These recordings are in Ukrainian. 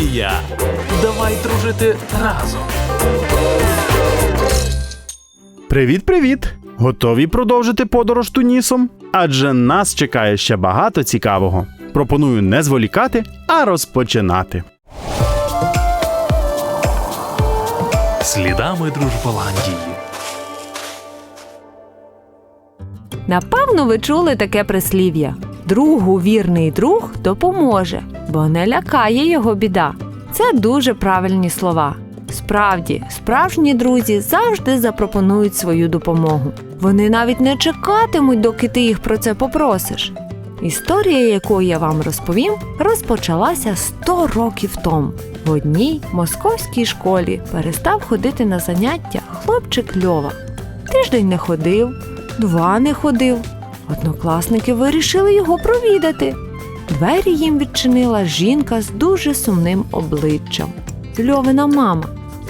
Голландія. Давай дружити разом. Привіт, привіт! Готові продовжити подорож Тунісом? Адже нас чекає ще багато цікавого. Пропоную не зволікати, а розпочинати. Слідами Дружболандії. Напевно, ви чули таке прислів'я: другу вірний друг допоможе, бо не лякає його біда. Це дуже правильні слова. Справді, справжні друзі завжди запропонують свою допомогу. Вони навіть не чекатимуть, доки ти їх про це попросиш. Історія, яку я вам розповім, розпочалася 100 років тому. В одній московській школі перестав ходити на заняття хлопчик Льова. Тиждень не ходив, два не ходив. Однокласники вирішили його провідати. Двері їм відчинила жінка з дуже сумним обличчям. Льовина мама.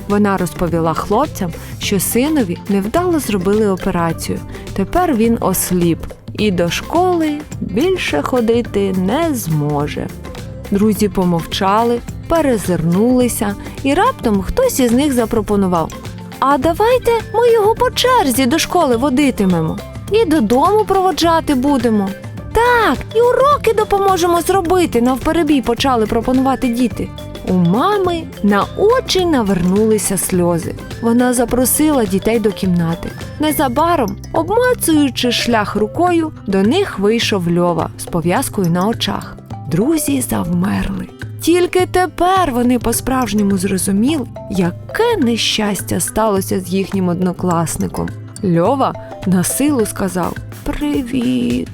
Вона розповіла хлопцям, що синові невдало зробили операцію. Тепер він осліп і до школи більше ходити не зможе. Друзі помовчали, перезирнулися, і раптом хтось із них запропонував: А давайте ми його по черзі до школи водитимемо і додому проводжати будемо. Так, і уроки допоможемо зробити, навперебій почали пропонувати діти. У мами на очі навернулися сльози. Вона запросила дітей до кімнати. Незабаром, обмацуючи шлях рукою, до них вийшов Льова з пов'язкою на очах. Друзі завмерли. Тільки тепер вони по-справжньому зрозуміли, яке нещастя сталося з їхнім однокласником. Льова на силу сказав Привіт.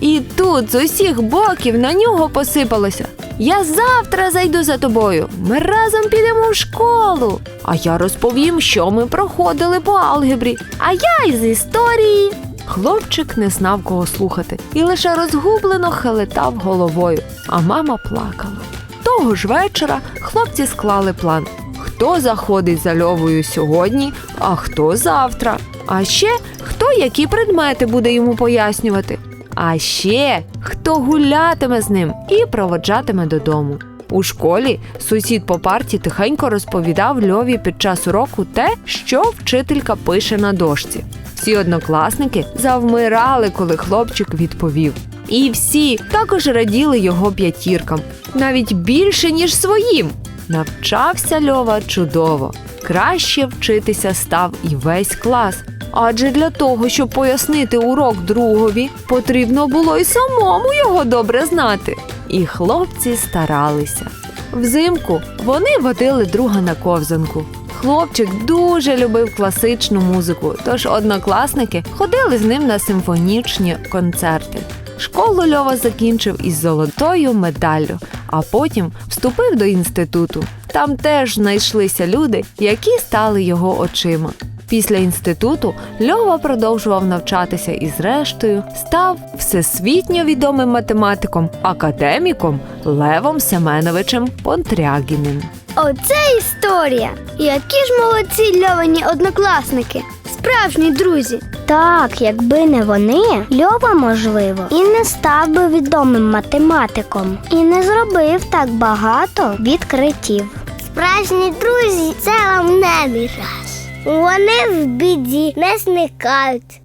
І тут з усіх боків на нього посипалося. Я завтра зайду за тобою. Ми разом підемо в школу. А я розповім, що ми проходили по алгебрі, а я із історії. Хлопчик не знав кого слухати і лише розгублено хилетав головою, а мама плакала. Того ж вечора хлопці склали план: хто заходить за льовою сьогодні, а хто завтра. А ще хто які предмети буде йому пояснювати. А ще хто гулятиме з ним і проводжатиме додому. У школі сусід по парті тихенько розповідав Льові під час уроку те, що вчителька пише на дошці. Всі однокласники завмирали, коли хлопчик відповів. І всі також раділи його п'ятіркам, навіть більше, ніж своїм. Навчався Льова чудово. Краще вчитися став і весь клас. Адже для того, щоб пояснити урок другові, потрібно було й самому його добре знати. І хлопці старалися. Взимку вони водили друга на ковзанку. Хлопчик дуже любив класичну музику, тож однокласники ходили з ним на симфонічні концерти. Школу Льова закінчив із золотою медаллю, а потім вступив до інституту. Там теж знайшлися люди, які стали його очима. Після інституту Льова продовжував навчатися і, зрештою, став всесвітньо відомим математиком, академіком Левом Семеновичем Понтрягіним. Оце історія! Які ж молодці льовані однокласники, справжні друзі. Так, якби не вони, Льова, можливо, і не став би відомим математиком, і не зробив так багато відкриттів. Справжні друзі це вам не міраж. Вони в біді не зникають.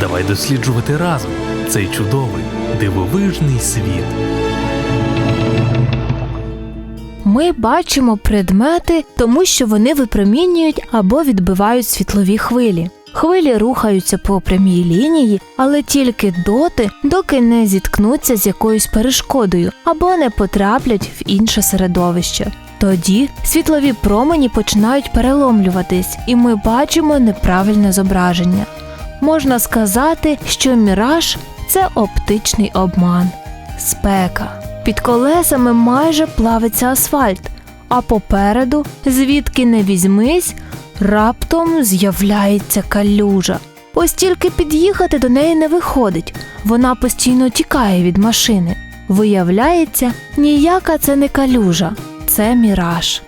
Давай досліджувати разом цей чудовий дивовижний світ. Ми бачимо предмети, тому що вони випромінюють або відбивають світлові хвилі. Хвилі рухаються по прямій лінії, але тільки доти, доки не зіткнуться з якоюсь перешкодою або не потраплять в інше середовище. Тоді світлові промені починають переломлюватись, і ми бачимо неправильне зображення. Можна сказати, що міраж це оптичний обман, спека. Під колесами майже плавиться асфальт, а попереду, звідки не візьмись, раптом з'являється калюжа. Ось тільки під'їхати до неї не виходить, вона постійно тікає від машини. Виявляється, ніяка це не калюжа, це міраж.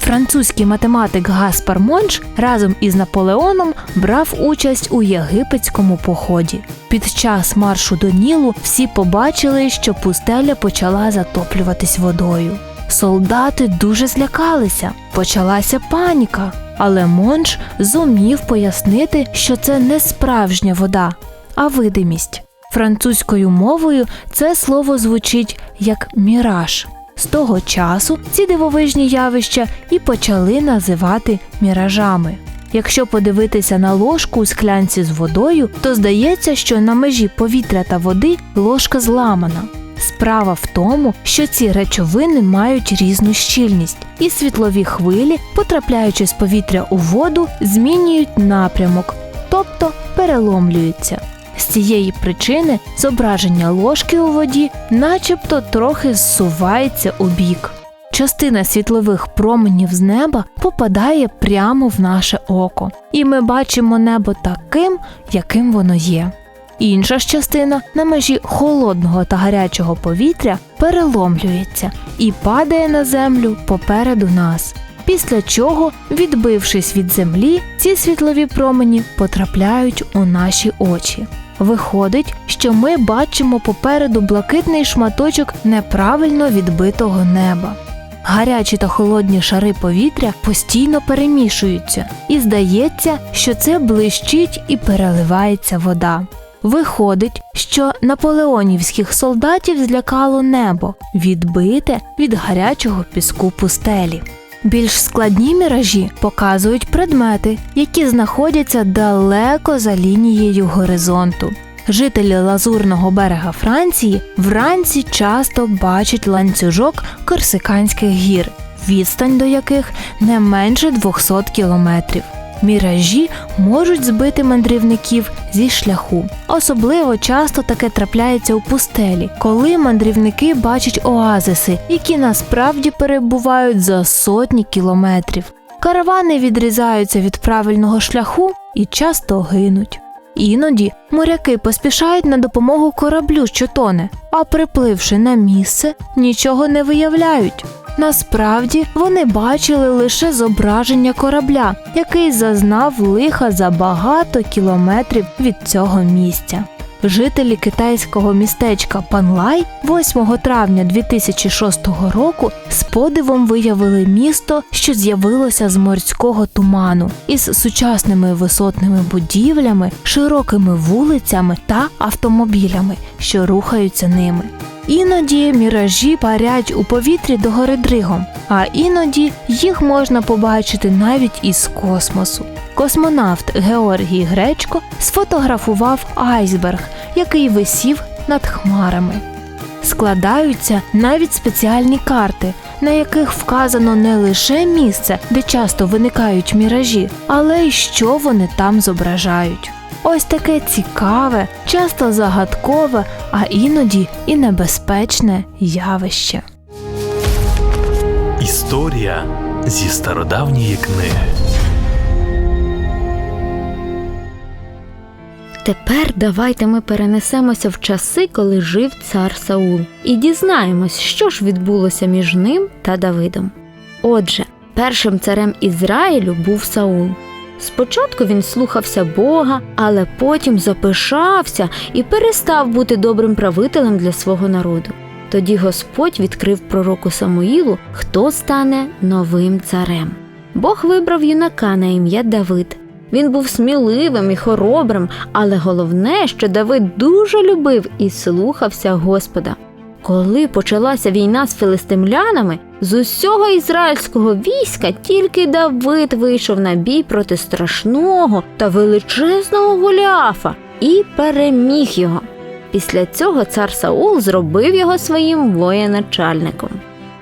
Французький математик Гаспар Монш разом із Наполеоном брав участь у єгипетському поході. Під час маршу до Нілу всі побачили, що пустеля почала затоплюватись водою. Солдати дуже злякалися, почалася паніка, але Монш зумів пояснити, що це не справжня вода, а видимість. Французькою мовою це слово звучить як міраж. З того часу ці дивовижні явища і почали називати міражами. Якщо подивитися на ложку у склянці з водою, то здається, що на межі повітря та води ложка зламана. Справа в тому, що ці речовини мають різну щільність, і світлові хвилі, потрапляючи з повітря у воду, змінюють напрямок, тобто переломлюються. З цієї причини зображення ложки у воді начебто трохи зсувається у бік. Частина світлових променів з неба попадає прямо в наше око, і ми бачимо небо таким, яким воно є. Інша ж частина на межі холодного та гарячого повітря переломлюється і падає на землю попереду нас. Після чого, відбившись від землі, ці світлові промені потрапляють у наші очі. Виходить, що ми бачимо попереду блакитний шматочок неправильно відбитого неба. Гарячі та холодні шари повітря постійно перемішуються, і здається, що це блищить і переливається вода. Виходить, що наполеонівських солдатів злякало небо, відбите від гарячого піску пустелі. Більш складні міражі показують предмети, які знаходяться далеко за лінією горизонту. Жителі лазурного берега Франції вранці часто бачать ланцюжок Корсиканських гір, відстань до яких не менше 200 кілометрів. Міражі можуть збити мандрівників зі шляху. Особливо часто таке трапляється у пустелі, коли мандрівники бачать оазиси, які насправді перебувають за сотні кілометрів. Каравани відрізаються від правильного шляху і часто гинуть. Іноді моряки поспішають на допомогу кораблю, що тоне, а припливши на місце, нічого не виявляють. Насправді вони бачили лише зображення корабля, який зазнав лиха за багато кілометрів від цього місця. Жителі китайського містечка Панлай 8 травня 2006 року з подивом виявили місто, що з'явилося з морського туману, із сучасними висотними будівлями, широкими вулицями та автомобілями, що рухаються ними. Іноді міражі парять у повітрі догори дригом, а іноді їх можна побачити навіть із космосу. Космонавт Георгій Гречко сфотографував айсберг, який висів над хмарами. Складаються навіть спеціальні карти, на яких вказано не лише місце, де часто виникають міражі, але й що вони там зображають. Ось таке цікаве, часто загадкове, а іноді і небезпечне явище. Історія зі стародавньої книги. Тепер давайте ми перенесемося в часи, коли жив цар Саул, і дізнаємось, що ж відбулося між ним та Давидом. Отже, першим царем Ізраїлю був Саул. Спочатку він слухався Бога, але потім запишався і перестав бути добрим правителем для свого народу. Тоді Господь відкрив пророку Самуїлу, хто стане новим царем. Бог вибрав юнака на ім'я Давид. Він був сміливим і хоробрим, але головне, що Давид дуже любив і слухався Господа. Коли почалася війна з филистимлянами, з усього ізраїльського війська тільки Давид вийшов на бій проти страшного та величезного Голіафа і переміг його. Після цього цар Саул зробив його своїм воєначальником.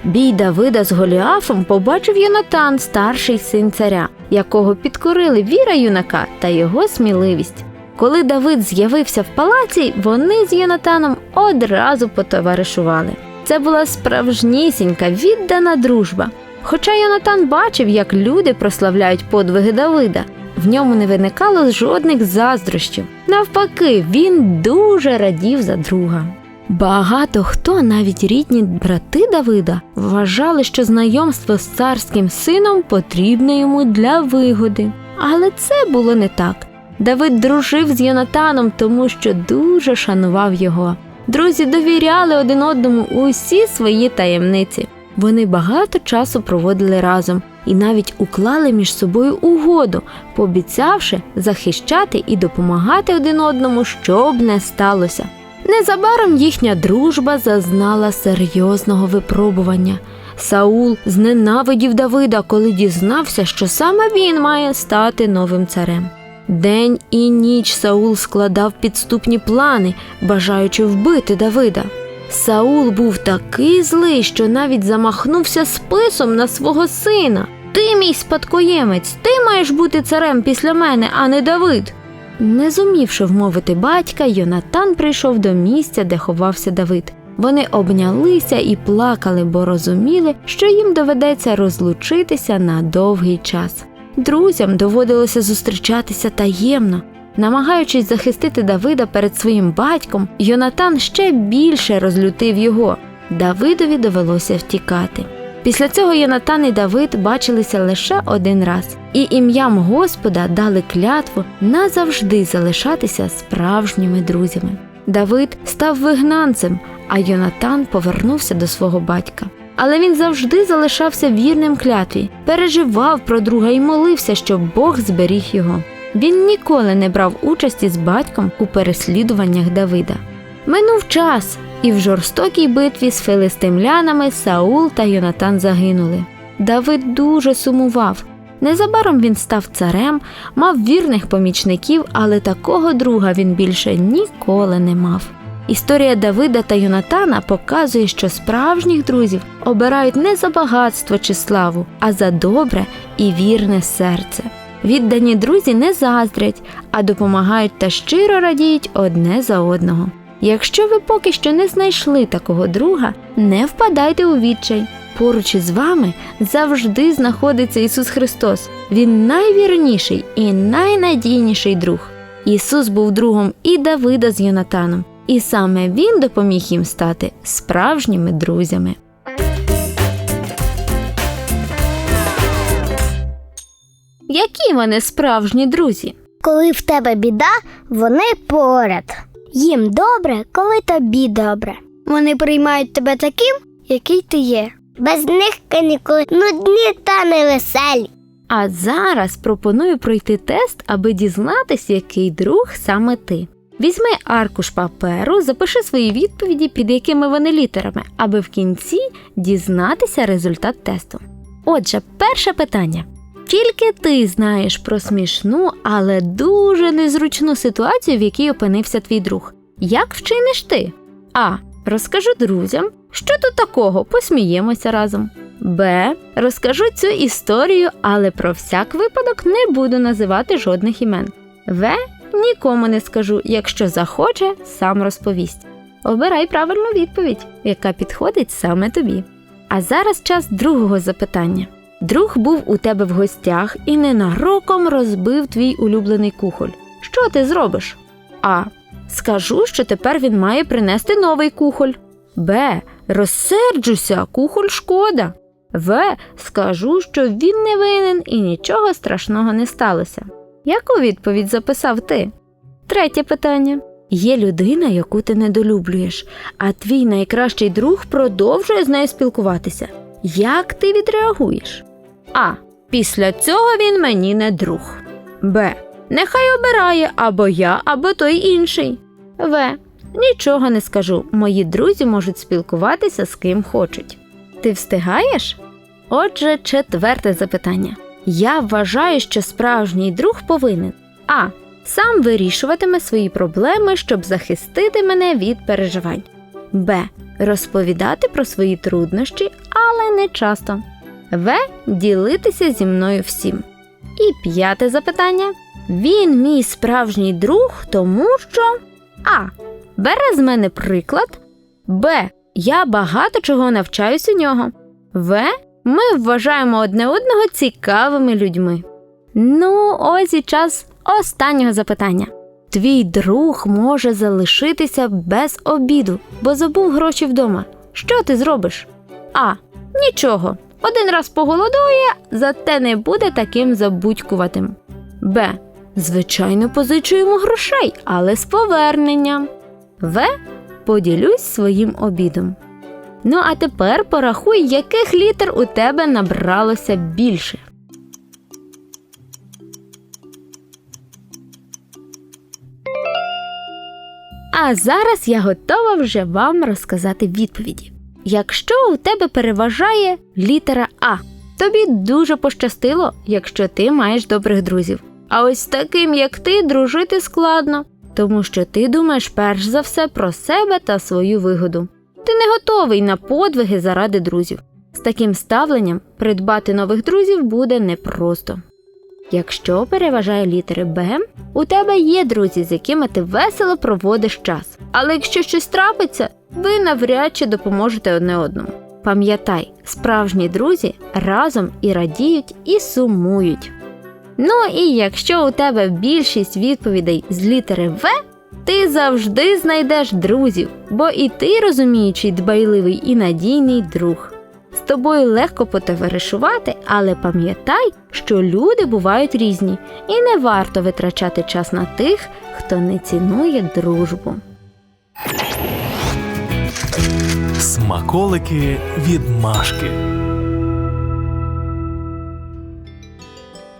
Бій Давида з Голіафом побачив Йонатан, старший син царя, якого підкорили віра юнака та його сміливість. Коли Давид з'явився в палаці, вони з Йонатаном одразу потоваришували. Це була справжнісінька віддана дружба. Хоча Йонатан бачив, як люди прославляють подвиги Давида, в ньому не виникало жодних заздрощів. Навпаки, він дуже радів за друга. Багато хто, навіть рідні брати Давида, вважали, що знайомство з царським сином потрібне йому для вигоди. Але це було не так. Давид дружив з Йонатаном, тому що дуже шанував його. Друзі довіряли один одному усі свої таємниці. Вони багато часу проводили разом і навіть уклали між собою угоду, пообіцявши захищати і допомагати один одному, що б не сталося. Незабаром їхня дружба зазнала серйозного випробування. Саул зненавидів Давида, коли дізнався, що саме він має стати новим царем. День і ніч Саул складав підступні плани, бажаючи вбити Давида. Саул був такий злий, що навіть замахнувся списом на свого сина. Ти мій спадкоємець, ти маєш бути царем після мене, а не Давид. Не зумівши вмовити батька, Йонатан прийшов до місця, де ховався Давид. Вони обнялися і плакали, бо розуміли, що їм доведеться розлучитися на довгий час. Друзям доводилося зустрічатися таємно. Намагаючись захистити Давида перед своїм батьком, Йонатан ще більше розлютив його. Давидові довелося втікати. Після цього Йонатан і Давид бачилися лише один раз, і ім'ям Господа дали клятву назавжди залишатися справжніми друзями. Давид став вигнанцем, а Йонатан повернувся до свого батька. Але він завжди залишався вірним клятві, переживав про друга і молився, щоб Бог зберіг його. Він ніколи не брав участі з батьком у переслідуваннях Давида. Минув час, і в жорстокій битві з филистимлянами Саул та Йонатан загинули. Давид дуже сумував. Незабаром він став царем, мав вірних помічників, але такого друга він більше ніколи не мав. Історія Давида та Йонатана показує, що справжніх друзів обирають не за багатство чи славу, а за добре і вірне серце. Віддані друзі не заздрять, а допомагають та щиро радіють одне за одного. Якщо ви поки що не знайшли такого друга, не впадайте у відчай. Поруч із вами завжди знаходиться Ісус Христос. Він найвірніший і найнадійніший друг. Ісус був другом і Давида з Йонатаном, і саме Він допоміг їм стати справжніми друзями. Які вони справжні друзі? Коли в тебе біда, вони поряд. Їм добре, коли тобі добре. Вони приймають тебе таким, який ти є. Без них канікули нудні та невеселі. А зараз пропоную пройти тест, аби дізнатись, який друг саме ти. Візьми аркуш паперу, запиши свої відповіді, під якими вони літерами, аби в кінці дізнатися результат тесту. Отже, перше питання. Тільки ти знаєш про смішну, але дуже незручну ситуацію, в якій опинився твій друг. Як вчиниш ти? А. Розкажу друзям, що тут такого, посміємося разом. Б. Розкажу цю історію, але про всяк випадок не буду називати жодних імен. В. Нікому не скажу, якщо захоче, сам розповість. Обирай правильну відповідь, яка підходить саме тобі. А зараз час другого запитання. Друг був у тебе в гостях і ненароком розбив твій улюблений кухоль. Що ти зробиш? А. Скажу, що тепер він має принести новий кухоль. Б. Розсерджуся, кухоль шкода. В. Скажу, що він не винен і нічого страшного не сталося. Яку відповідь записав ти? Третє питання. Є людина, яку ти недолюблюєш, а твій найкращий друг продовжує з нею спілкуватися. Як ти відреагуєш? А. Після цього він мені не друг. Б. Нехай обирає або я, або той інший. В. Нічого не скажу. Мої друзі можуть спілкуватися з ким хочуть. Ти встигаєш? Отже, четверте запитання. Я вважаю, що справжній друг повинен А. Сам вирішуватиме свої проблеми, щоб захистити мене від переживань. Б. Розповідати про свої труднощі, але не часто. В. Ділитися зі мною всім. І п'яте запитання. Він мій справжній друг, тому що А. Бере з мене приклад. Б. Я багато чого навчаюсь у нього. В. Ми вважаємо одне одного цікавими людьми. Ну, ось і час останнього запитання. Твій друг може залишитися без обіду, бо забув гроші вдома. Що ти зробиш? А. Нічого. Один раз поголодує, зате не буде таким забудькуватим. Б. Звичайно, позичуємо грошей, але з поверненням. В. Поділюсь своїм обідом. Ну а тепер порахуй, яких літер у тебе набралося більше. А зараз я готова вже вам розказати відповіді. Якщо у тебе переважає літера А, тобі дуже пощастило, якщо ти маєш добрих друзів. А ось таким, як ти, дружити складно, тому що ти думаєш перш за все про себе та свою вигоду. Ти не готовий на подвиги заради друзів. З таким ставленням придбати нових друзів буде непросто. Якщо переважає літери Б, у тебе є друзі, з якими ти весело проводиш час. Але якщо щось трапиться, ви навряд чи допоможете одне одному. Пам'ятай, справжні друзі разом і радіють, і сумують. Ну і якщо у тебе більшість відповідей з літери В, ти завжди знайдеш друзів, бо і ти розуміючий, дбайливий і надійний друг. З тобою легко потоваришувати, але пам'ятай, що люди бувають різні, і не варто витрачати час на тих, хто не цінує дружбу. Смаколики від Машки.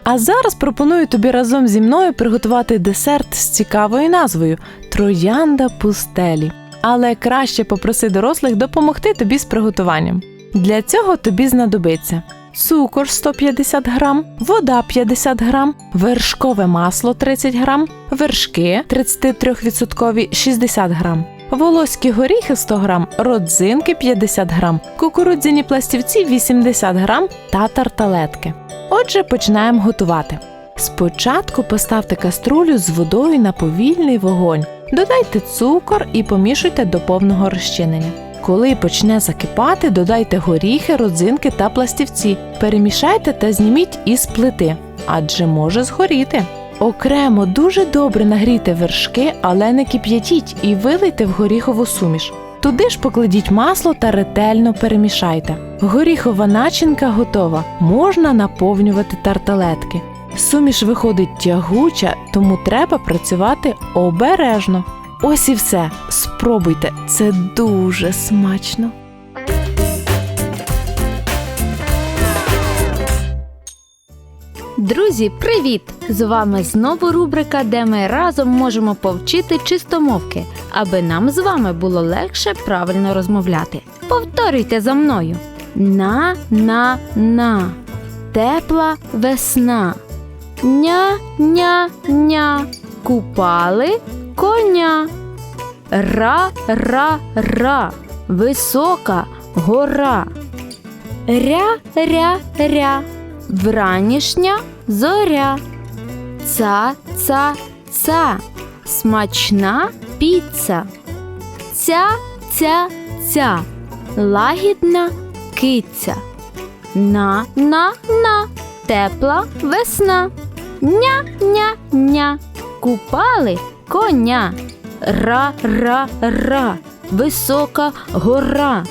А зараз пропоную тобі разом зі мною приготувати десерт з цікавою назвою Троянда пустелі. Але краще попроси дорослих допомогти тобі з приготуванням. Для цього тобі знадобиться цукор 150 грам, вода 50 грам, вершкове масло 30 грам, вершки 33% 60 грам, волоські горіхи 100 грам, родзинки 50 грам, кукурудзяні пластівці 80 грам та тарталетки. Отже, починаємо готувати. Спочатку поставте каструлю з водою на повільний вогонь, додайте цукор і помішуйте до повного розчинення. Коли почне закипати, додайте горіхи, родзинки та пластівці. Перемішайте та зніміть із плити, адже може згоріти. Окремо дуже добре нагрійте вершки, але не кип'ятіть і вилийте в горіхову суміш. Туди ж покладіть масло та ретельно перемішайте. Горіхова начинка готова. Можна наповнювати тарталетки. Суміш виходить тягуча, тому треба працювати обережно. Ось і все. Спробуйте, це дуже смачно. Друзі, привіт! З вами знову рубрика, де ми разом можемо повчити чистомовки, аби нам з вами було легше правильно розмовляти. Повторюйте за мною: на на на тепла весна. Ня ня ня купали коня. Ра ра ра висока гора. Ря ря ря вранішня зоря. Ца ца ца смачна піца. Ця ця ця лагідна киця. На на на тепла весна. Ня ня ня купали коня. Ра ра ра висока гора.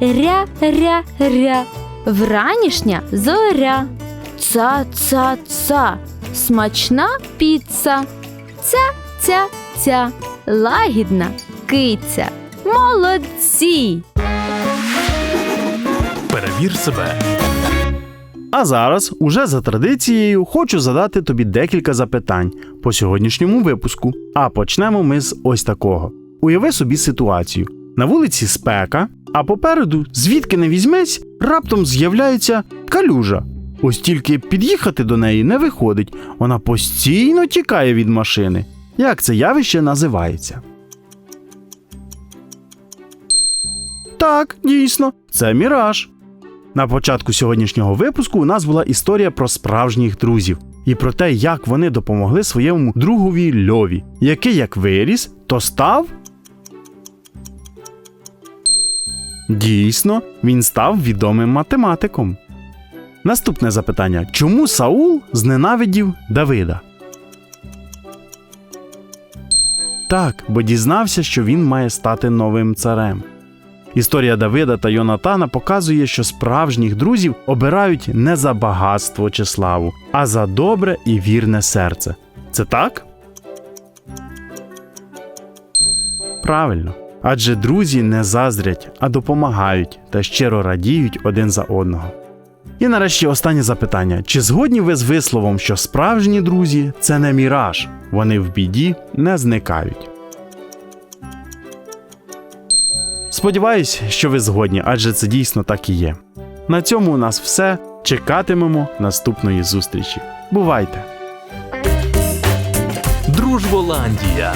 Ря ря ря вранішня зоря. Ца ца ца смачна піца. Ця ця ця лагідна киця. Молодці! Перевір себе. А зараз, уже за традицією, хочу задати тобі декілька запитань по сьогоднішньому випуску. А почнемо ми з ось такого: уяви собі ситуацію: на вулиці спека, а попереду, звідки не візьмесь, раптом з'являється калюжа. Ось тільки під'їхати до неї не виходить, вона постійно тікає від машини. Як це явище називається? Так, дійсно, це міраж. На початку сьогоднішнього випуску у нас була історія про справжніх друзів і про те, як вони допомогли своєму другові Льові, який як виріс, то став. Дійсно, він став відомим математиком. Наступне запитання: чому Саул зненавидів Давида? Так, бо дізнався, що він має стати новим царем. Історія Давида та Йонатана показує, що справжніх друзів обирають не за багатство чи славу, а за добре і вірне серце. Це так? Правильно. Адже друзі не заздрять, а допомагають та щиро радіють один за одного. І нарешті останнє запитання: чи згодні ви з висловом, що справжні друзі це не міраж, вони в біді не зникають? Сподіваюсь, що ви згодні, адже це дійсно так і є. На цьому у нас все. Чекатимемо наступної зустрічі. Бувайте! Дружболандія.